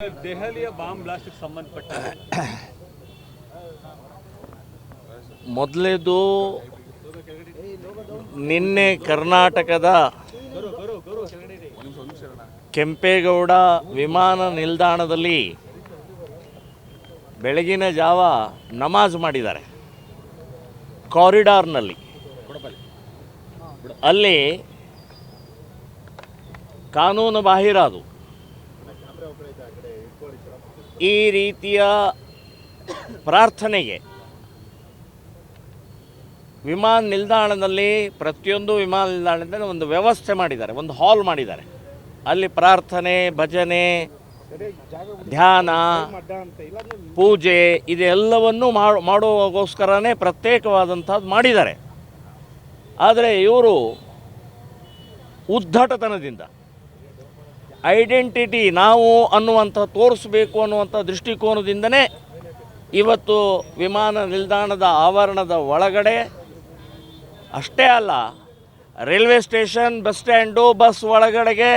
ದೆಹಲಿಯ bomb blast ಸಂಬಂಧಪಟ್ಟ ಮೊದಲೇದು ನಿನ್ನೆ ಕರ್ನಾಟಕದ ಕೆಂಪೇಗೌಡ ವಿಮಾನ ನಿಲ್ದಾಣದಲ್ಲಿ ಬೆಳಗಿನ ಜಾವ ನಮಾಜ್ ಮಾಡಿದ್ದಾರೆ. ಕಾರಿಡಾರ್ನಲ್ಲಿ. ಅಲ್ಲಿ ಕಾನೂನು ಬಾಹಿರ ಅದು. ಈ ರೀತಿಯ ಪ್ರಾರ್ಥನೆಗೆ ವಿಮಾನ ನಿಲ್ದಾಣದಲ್ಲಿ, ಪ್ರತಿಯೊಂದು ವಿಮಾನ ನಿಲ್ದಾಣದಲ್ಲಿ ಒಂದು ವ್ಯವಸ್ಥೆ ಮಾಡಿದ್ದಾರೆ, ಒಂದು ಹಾಲ್ ಮಾಡಿದ್ದಾರೆ. ಅಲ್ಲಿ ಪ್ರಾರ್ಥನೆ, ಭಜನೆ, ಧ್ಯಾನ, ಪೂಜೆ ಇದೆಲ್ಲವನ್ನು ಮಾಡು, ಮಾಡುವಗೋಸ್ಕರನೇ ಪ್ರತ್ಯೇಕವಾದಂಥದ್ದು ಮಾಡಿದ್ದಾರೆ. ಆದರೆ ಇವರು ಉದ್ದಟತನದಿಂದ ಐಡೆಂಟಿಟಿ ನಾವು ಅನ್ನುವಂಥ ತೋರಿಸ್ಬೇಕು ಅನ್ನುವಂಥ ದೃಷ್ಟಿಕೋನದಿಂದನೇ ಇವತ್ತು ವಿಮಾನ ನಿಲ್ದಾಣದ ಆವರಣದ ಒಳಗಡೆ ಅಷ್ಟೇ ಅಲ್ಲ, railway station bus stand, bus ಒಳಗಡೆಗೆ,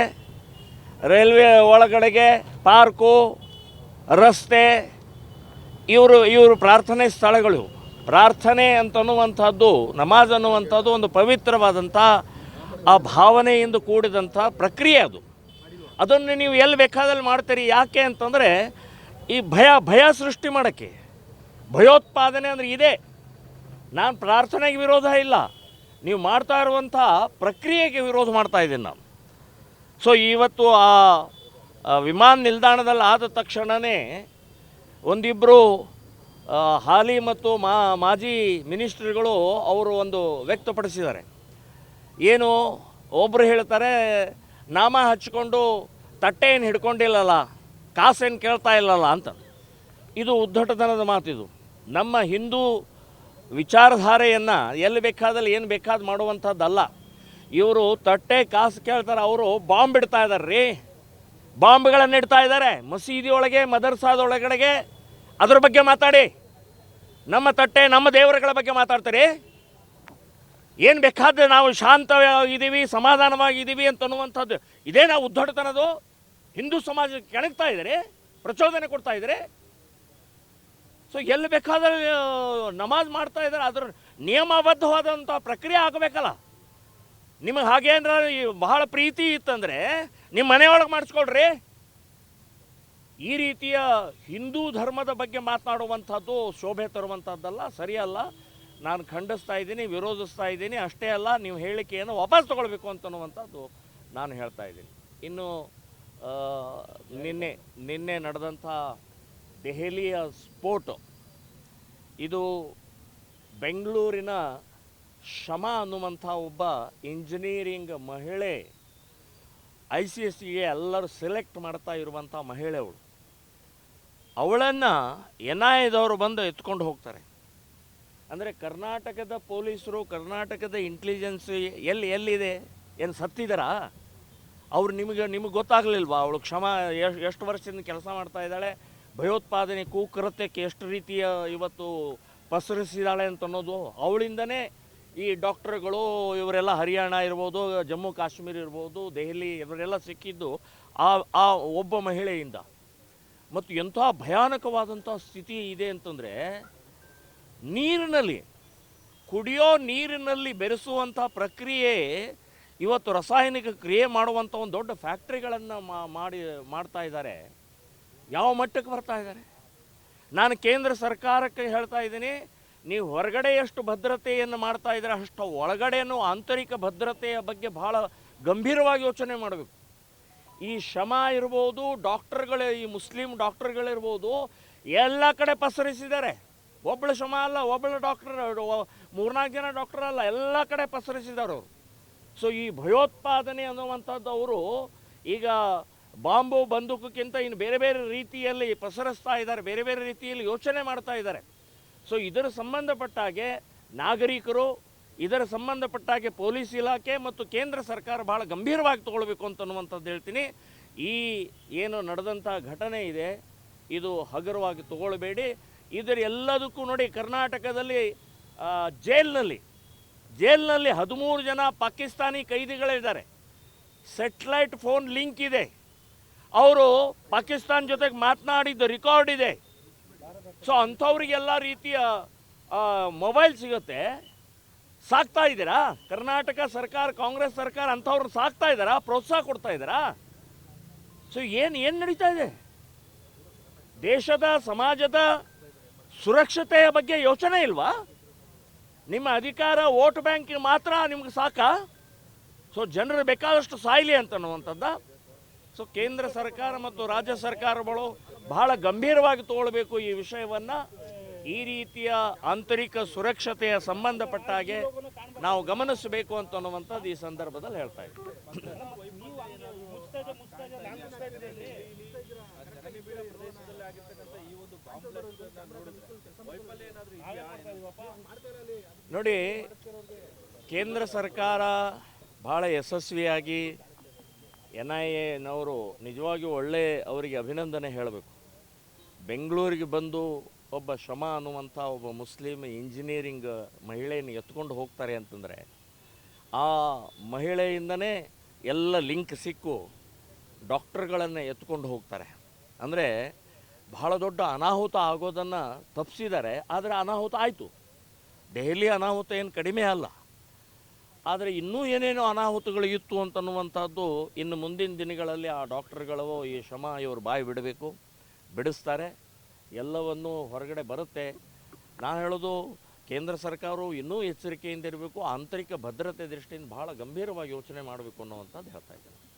ರೈಲ್ವೆ ಒಳಗಡೆಗೆ ಪಾರ್ಕು, ರಸ್ತೆ, ಇವರು ಇವರು ಪ್ರಾರ್ಥನೆ ಸ್ಥಳಗಳು. ಪ್ರಾರ್ಥನೆ ಅಂತನ್ನುವಂಥದ್ದು, ನಮಾಜ್ ಅನ್ನುವಂಥದ್ದು ಒಂದು ಪವಿತ್ರವಾದಂಥ, ಆ ಭಾವನೆಯಿಂದ ಕೂಡಿದಂಥ ಪ್ರಕ್ರಿಯೆ ಅದು. ಅದನ್ನು ನೀವು ಎಲ್ಲಿ ಬೇಕಾದಲ್ಲಿ ಮಾಡ್ತೀರಿ, ಯಾಕೆ ಅಂತಂದರೆ ಈ ಭಯ ಭಯ ಸೃಷ್ಟಿ ಮಾಡೋಕ್ಕೆ. ಭಯೋತ್ಪಾದನೆ ಅಂದರೆ ಇದೆ. ನಾನು ಪ್ರಾರ್ಥನೆಗೆ ವಿರೋಧ ಇಲ್ಲ. ನೀವು ಮಾಡ್ತಾ ಇರುವಂಥ ಪ್ರಕ್ರಿಯೆಗೆ ವಿರೋಧ ಮಾಡ್ತಾ ಇದ್ದೀನಿ ನಾನು. ಸೊ ಇವತ್ತು ಆ ವಿಮಾನ ನಿಲ್ದಾಣದಲ್ಲಿ ಆದ ತಕ್ಷಣವೇ ಒಂದಿಬ್ಬರು ಹಾಲಿ ಮತ್ತು ಮಾ, ಮಾಜಿ ಮಿನಿಸ್ಟ್ರಿಗಳು ಅವರು ಒಂದು ವ್ಯಕ್ತಪಡಿಸಿದ್ದಾರೆ. ಏನು ಒಬ್ಬರು ಹೇಳ್ತಾರೆ ನಾಮ ಹಚ್ಕೊಂಡು ತಟ್ಟೆ ಏನು ಹಿಡ್ಕೊಂಡಿಲ್ಲಲ್ಲ ಕಾಸೇನು ಕೇಳ್ತಾ ಇಲ್ಲಲ್ಲ ಅಂತ. ಇದು ಉದ್ದಟತನದ ಮಾತಿದು. ನಮ್ಮ ಹಿಂದೂ ವಿಚಾರಧಾರೆಯನ್ನು ಎಲ್ಲಿ ಬೇಕಾದಲ್ಲಿ ಏನು ಬೇಕಾದ ಮಾಡುವಂಥದ್ದಲ್ಲ. ಇವರು ತಟ್ಟೆ ಕಾಸು ಕೇಳ್ತಾರೆ, ಅವರು ಬಾಂಬ್ ಇಡ್ತಾ ಇದ್ದಾರೆ ರೀ. ಬಾಂಬ್ಗಳನ್ನು ಇಡ್ತಾ ಇದ್ದಾರೆ. ಮಸೀದಿ ಒಳಗೆ ಮದರ್ಸಾದೊಳಗಡೆಗೆ. ಅದ್ರ ಬಗ್ಗೆ ಮಾತಾಡಿ. ನಮ್ಮ ತಟ್ಟೆ ನಮ್ಮ ದೇವರುಗಳ ಬಗ್ಗೆ ಮಾತಾಡ್ತಾರೆ? ಏನು ಬೇಕಾದ್ರೆ ನಾವು ಶಾಂತವಾಗಿದ್ದೀವಿ, ಸಮಾಧಾನವಾಗಿದ್ದೀವಿ ಸಮಾಧಾನವಾಗಿದ್ದೀವಿ ಅಂತನ್ನುವಂಥದ್ದು ಇದೇ ನಾವು ಉದ್ದಟತನದು ಹಿಂದೂ ಸಮಾಜಕ್ಕೆ ಕೆಣಗ್ತಾ ಇದ್ದಾರೆ, ಪ್ರಚೋದನೆ ಕೊಡ್ತಾ ಇದ್ದಾರೆ. ಸೊ ಎಲ್ಲಿ ಬೇಕಾದ್ರೆ ನಮಾಜ್ ಮಾಡ್ತಾ ಇದ್ದಾರೆ. ಅದರ ನಿಯಮಬದ್ಧವಾದಂಥ ಪ್ರಕ್ರಿಯೆ ಆಗಬೇಕಲ್ಲ. ನಿಮಗೆ ಹಾಗೇನಾರ ಬಹಳ ಪ್ರೀತಿ ಇತ್ತಂದರೆ ನಿಮ್ಮ ಮನೆಯೊಳಗೆ ಮಾಡಿಸ್ಕೊಳ್ರಿ. ಈ ರೀತಿಯ ಹಿಂದೂ ಧರ್ಮದ ಬಗ್ಗೆ ಮಾತನಾಡುವಂಥದ್ದು ಶೋಭೆ ತರುವಂಥದ್ದಲ್ಲ, ಸರಿಯಲ್ಲ. ನಾನು ಖಂಡಿಸ್ತಾ ಇದ್ದೀನಿ, ವಿರೋಧಿಸ್ತಾ ಇದ್ದೀನಿ, ಅಷ್ಟೇ ಅಲ್ಲ, ನೀವು ಹೇಳಿಕೆಯನ್ನು ವಾಪಸ್ ತೊಗೊಳ್ಬೇಕು ಅಂತನ್ನುವಂಥದ್ದು ನಾನು ಹೇಳ್ತಾ ಇದ್ದೀನಿ. ಇನ್ನು ನಿನ್ನೆ ನಿನ್ನೆ ನಡೆದಂಥ ದೆಹಲಿಯ ಸ್ಪೋರ್ಟ್ ಇದು ಬೆಂಗಳೂರಿನ ಶಮ ಅನ್ನುವಂಥ ಒಬ್ಬ ಇಂಜಿನಿಯರಿಂಗ್ ಮಹಿಳೆ, ಐ ಸಿ ಎಸ್ ಸಿಗೆ ಎಲ್ಲರೂ ಸೆಲೆಕ್ಟ್ ಮಾಡ್ತಾ ಇರುವಂಥ ಮಹಿಳೆ ಅವಳು. ಅವಳನ್ನು ಎನ್ ಐ ಎದವರು ಬಂದು ಎತ್ಕೊಂಡು ಹೋಗ್ತಾರೆ. ಅಂದರೆ ಕರ್ನಾಟಕದ ಪೊಲೀಸರು, ಕರ್ನಾಟಕದ ಇಂಟೆಲಿಜೆನ್ಸ್ ಎಲ್ಲಿ, ಎಲ್ಲಿದೆ? ಏನು ಸತ್ತಿದ್ದಾರಾ ಅವ್ರು ನಿಮಗೆ ನಿಮಗೆ ಗೊತ್ತಾಗಲಿಲ್ವಾ? ಅವಳು ಕ್ಷಮ, ಎಷ್ಟು ವರ್ಷದಿಂದ ಕೆಲಸ ಮಾಡ್ತಾ ಇದ್ದಾಳೆ? ಭಯೋತ್ಪಾದನೆ ಕೂಕೃತ್ಯಕ್ಕೆ ಎಷ್ಟು ರೀತಿಯ ಇವತ್ತು ಪಸರಿಸಿದಾಳೆ ಅಂತ ಅನ್ನೋದು ಅವಳಿಂದನೇ ಈ ಡಾಕ್ಟರ್ಗಳು, ಇವರೆಲ್ಲ ಹರಿಯಾಣ ಇರ್ಬೋದು, ಜಮ್ಮು ಕಾಶ್ಮೀರ ಇರ್ಬೋದು, ದೆಹಲಿ ಇವರೆಲ್ಲ ಸಿಕ್ಕಿದ್ದು ಆ ಆ ಒಬ್ಬ ಮಹಿಳೆಯಿಂದ. ಮತ್ತು ಎಂಥ ಭಯಾನಕವಾದಂಥ ಸ್ಥಿತಿ ಇದೆ ಅಂತಂದರೆ ನೀರಿನಲ್ಲಿ, ಕುಡಿಯೋ ನೀರಿನಲ್ಲಿ ಬೆರೆಸುವಂಥ ಪ್ರಕ್ರಿಯೆ ಇವತ್ತು ರಾಸಾಯನಿಕ ಕ್ರಿಯೆ ಮಾಡುವಂಥ ಒಂದು ದೊಡ್ಡ ಫ್ಯಾಕ್ಟ್ರಿಗಳನ್ನು ಮಾಡಿ, ಮಾಡ್ತಾ ಇದ್ದಾರೆ. ಯಾವ ಮಟ್ಟಕ್ಕೆ ಬರ್ತಾ ಇದ್ದಾರೆ? ನಾನು ಕೇಂದ್ರ ಸರ್ಕಾರಕ್ಕೆ ಹೇಳ್ತಾ ಇದ್ದೀನಿ, ನೀವು ಹೊರಗಡೆ ಎಷ್ಟು ಭದ್ರತೆಯನ್ನು ಮಾಡ್ತಾ ಇದ್ದೀರ, ಅಷ್ಟು ಒಳಗಡೆನೂ ಆಂತರಿಕ ಭದ್ರತೆಯ ಬಗ್ಗೆ ಭಾಳ ಗಂಭೀರವಾಗಿ ಯೋಚನೆ ಮಾಡಬೇಕು. ಈ ಶಮ ಇರ್ಬೋದು, ಡಾಕ್ಟರ್ಗಳು, ಈ ಮುಸ್ಲಿಂ ಡಾಕ್ಟರ್ಗಳಿರ್ಬೋದು, ಎಲ್ಲ ಕಡೆ ಪಸರಿಸಿದ್ದಾರೆ. ಒಬ್ಬಳು ಶಮ ಅಲ್ಲ ಒಬ್ಬಳು ಡಾಕ್ಟರ್ ಮೂರ್ನಾಲ್ಕು ಜನ ಡಾಕ್ಟರ್ ಅಲ್ಲ, ಎಲ್ಲ ಕಡೆ ಪಸರಿಸಿದವರು. ಸೊ ಈ ಭಯೋತ್ಪಾದನೆ ಅನ್ನುವಂಥದ್ದು ಅವರು ಈಗ ಬಾಂಬು ಬಂದೂಕಕ್ಕಿಂತ ಇನ್ನು ಬೇರೆ ಬೇರೆ ರೀತಿಯಲ್ಲಿ ಪಸರಿಸ್ತಾ ಇದ್ದಾರೆ, ಬೇರೆ ಬೇರೆ ರೀತಿಯಲ್ಲಿ ಯೋಚನೆ ಮಾಡ್ತಾ ಇದ್ದಾರೆ. ಸೊ ಇದರ ಸಂಬಂಧಪಟ್ಟ ಹಾಗೆ ನಾಗರಿಕರು, ಇದರ ಸಂಬಂಧಪಟ್ಟ ಹಾಗೆ ಪೊಲೀಸ್ ಇಲಾಖೆ ಮತ್ತು ಕೇಂದ್ರ ಸರ್ಕಾರ ಭಾಳ ಗಂಭೀರವಾಗಿ ತಗೊಳ್ಬೇಕು ಅಂತನ್ನುವಂಥದ್ದು ಹೇಳ್ತೀನಿ. ಈ ಏನು ನಡೆದಂಥ ಘಟನೆ ಇದೆ, ಇದು ಹಗುರವಾಗಿ ತಗೊಳ್ಬೇಡಿ. ಇದರ ಎಲ್ಲದಕ್ಕೂ ನೋಡಿ ಕರ್ನಾಟಕದಲ್ಲಿ ಜೈಲ್ನಲ್ಲಿ ಜೈಲ್ನಲ್ಲಿ ಹದಿಮೂರು ಜನ ಪಾಕಿಸ್ತಾನಿ ಕೈದಿಗಳಿದ್ದಾರೆ. ಸೆಟ್ಲೈಟ್ ಫೋನ್ ಲಿಂಕ್ ಇದೆ. ಅವರು ಪಾಕಿಸ್ತಾನ ಜೊತೆಗೆ ಮಾತನಾಡಿದ್ದು ರೆಕಾರ್ಡ್ ಇದೆ. ಸೊ ಅಂಥವ್ರಿಗೆಲ್ಲ ರೀತಿಯ ಮೊಬೈಲ್ ಸಿಗುತ್ತೆ. ಸಾಕ್ತಾ ಇದ್ದೀರಾ? ಕರ್ನಾಟಕ ಸರ್ಕಾರ, ಕಾಂಗ್ರೆಸ್ ಸರ್ಕಾರ ಅಂಥವ್ರನ್ನ ಸಾಕ್ತಾ ಇದ್ದಾರಾ? ಪ್ರೋತ್ಸಾಹ ಕೊಡ್ತಾ ಇದ್ದಾರಾ? ಸೊ ಏನು ಏನು ನಡೀತಾ ಇದೆ? ದೇಶದ, ಸಮಾಜದ ಸುರಕ್ಷತೆಯ ಬಗ್ಗೆ ಯೋಚನೆ ಇಲ್ವಾ? ನಿಮ್ಮ ಅಧಿಕಾರ ವೋಟ್ ಬ್ಯಾಂಕಿಗೆ ಮಾತ್ರ ನಿಮ್ಗೆ ಸಾಕಾ? ಸೊ ಜನರು ಬೇಕಾದಷ್ಟು ಸಾಯ್ಲಿ ಅಂತನ್ನುವಂಥದ್ದು ಸೊ ಕೇಂದ್ರ ಸರ್ಕಾರ ಮತ್ತು ರಾಜ್ಯ ಸರ್ಕಾರಗಳು ಬಹಳ ಗಂಭೀರವಾಗಿ ತಗೊಳ್ಬೇಕು ಈ ವಿಷಯವನ್ನು. ಈ ರೀತಿಯ ಆಂತರಿಕ ಸುರಕ್ಷತೆಯ ಸಂಬಂಧಪಟ್ಟ ಹಾಗೆ ನಾವು ಗಮನಿಸಬೇಕು ಅಂತ ಅನ್ನುವಂಥದ್ದು ಈ ಸಂದರ್ಭದಲ್ಲಿ ಹೇಳ್ತಾ ಇದ್ದೀವಿ ನೋಡಿ, ಕೇಂದ್ರ ಸರ್ಕಾರ ಭಾಳ ಯಶಸ್ವಿಯಾಗಿ ಎನ್ ಐ ಎನವರು ನಿಜವಾಗಿಯೂ ಒಳ್ಳೆ ಅವರಿಗೆ ಅಭಿನಂದನೆ ಹೇಳಬೇಕು. ಬೆಂಗಳೂರಿಗೆ ಬಂದು ಒಬ್ಬ ಶ್ರಮ ಅನ್ನುವಂಥ ಒಬ್ಬ ಮುಸ್ಲಿಂ ಇಂಜಿನಿಯರಿಂಗ್ ಮಹಿಳೆಯನ್ನು ಎತ್ಕೊಂಡು ಹೋಗ್ತಾರೆ ಅಂತಂದರೆ ಆ ಮಹಿಳೆಯಿಂದನೇ ಎಲ್ಲ ಲಿಂಕ್ ಸಿಕ್ಕು ಡಾಕ್ಟರ್ಗಳನ್ನು ಎತ್ಕೊಂಡು ಹೋಗ್ತಾರೆ. ಅಂದರೆ ಬಹಳ ದೊಡ್ಡ ಅನಾಹುತ ಆಗೋದನ್ನು ತಪ್ಪಿಸಿದ್ದಾರೆ ಆದರೆ ಅನಾಹುತ ಆಯಿತು. ದೆಹಲಿ ಅನಾಹುತ ಏನು ಕಡಿಮೆ ಅಲ್ಲ. ಆದರೆ ಇನ್ನೂ ಏನೇನೋ ಅನಾಹುತಗಳು ಇತ್ತು ಅಂತನ್ನುವಂಥದ್ದು ಇನ್ನು ಮುಂದಿನ ದಿನಗಳಲ್ಲಿ ಆ ಡಾಕ್ಟರ್ಗಳು ಈ ಶ್ರಮ ಇವರು ಬಾಯಿ ಬಿಡಬೇಕು. ಬಿಡಿಸ್ತಾರೆ. ಎಲ್ಲವನ್ನೂ ಹೊರಗಡೆ ಬರುತ್ತೆ. ನಾನು ಹೇಳೋದು ಕೇಂದ್ರ ಸರ್ಕಾರವು ಇನ್ನೂ ಎಚ್ಚರಿಕೆಯಿಂದ ಇರಬೇಕು, ಆಂತರಿಕ ಭದ್ರತೆ ದೃಷ್ಟಿಯಿಂದ ಭಾಳ ಗಂಭೀರವಾಗಿ ಯೋಚನೆ ಮಾಡಬೇಕು ಅನ್ನೋವಂಥದ್ದು ಹೇಳ್ತಾ ಇದ್ದೇನೆ.